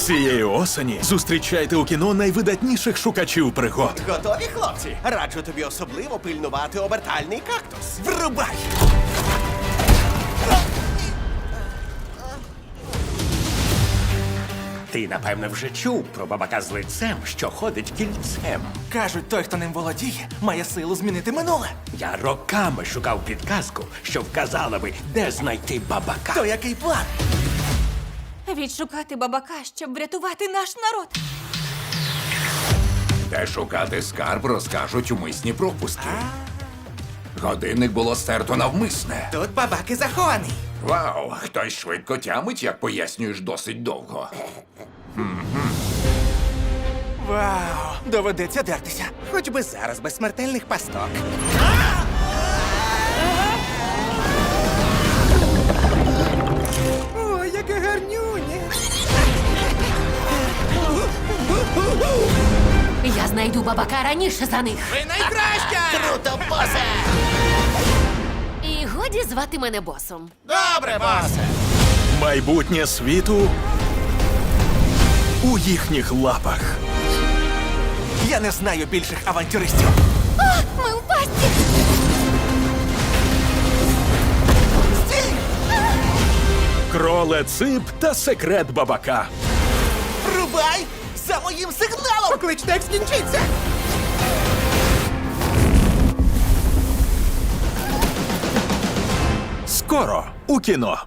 Цієї осені зустрічайте у кіно найвидатніших шукачів пригод. Готові, хлопці? Раджу тобі особливо пильнувати обертальний кактус. Врубай! Ти, напевно, вже чув про бабака з лицем, що ходить кільцем. Кажуть, той, хто ним володіє, має силу змінити минуле. Я роками шукав підказку, що вказала би, де знайти бабака. То який план? Відшукати бабака, щоб врятувати наш народ. Де шукати скарб, розкажуть умисні пропуски. Годинник було стерто навмисне. Тут бабаки захований. Вау, хтось швидко тямить, як пояснюєш досить довго. Вау, доведеться дертися. Хоч би зараз без смертельних пасток. Знайду бабака раніше за них. Ви найкраща! Круто, босе! І годі звати мене босом. Добре, босе! Майбутнє світу у їхніх лапах. Я не знаю більших авантюристів. Ми в пастці! Кроле Цип та секрет бабака. Рубай! За моїм сигналом! Покличте, як скінчиться! Скоро у кіно.